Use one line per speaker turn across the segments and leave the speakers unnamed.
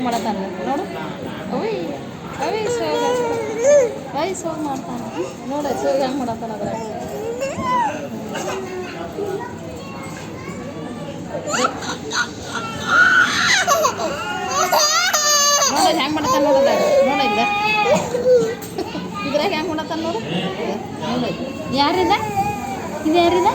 ಸೋಗ್ ಮಾಡತ್ತಾನ. ನೋಡು. ಅವಿ ಅವಿ ಸೋಗ ಅವಿ ಸೋಗ್ ಮಾಡ್ತಾನ. ನೋಡ ಸೋಗ್ ಹೆಂಗೆ ಮಾಡತ್ತಾನ ಅದ್ರ ನೋಡ, ಹೆಂಗೆ ಮಾಡತ್ತಾನ ನೋಡದ ನೋಡ ಇಲ್ಲ ಇದ್ರಾಗ ಹೆಂಗೆ ಮಾಡತ್ತಾನ ನೋಡು. ನೋಡ ಯಾರಿದ? ಇದು ಯಾರಿದ?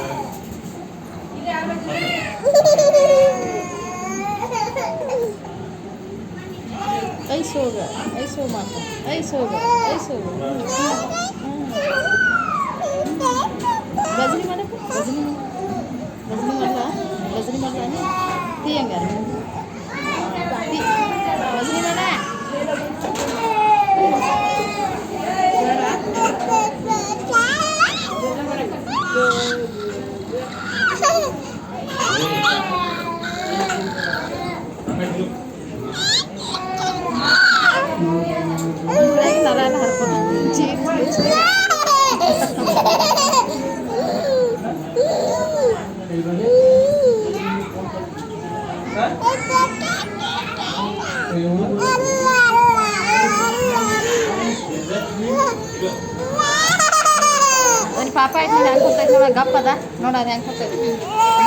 ಐಸ್ ಹೋಗ ಐಸ್ ಹೋಗ ಮಾಡ್ತಾನೆ ಐಸ್ ಹೋಗ ಐಸ್ ಹೋಗ ಗಜನಿ ಮಾಡಕ್ಕೆ ಗಜನಿ ಗಜನಿ ಮಾಡಲ್ಲ ಗಜನಿ ಮಾಡಲ್ಲ ಟೀ ಹಂಗಾರ ಒಂದು ಪಾಪ ಆಯ್ತು ನೀನು ಹೆಂಗೆ ಕೂತೈತೆ ನೋಡ ಗಪ್ ಅದ ನೋಡ ಅದು ಹೆಂಗೆ ಕೂತೈತಿ ನೋಡ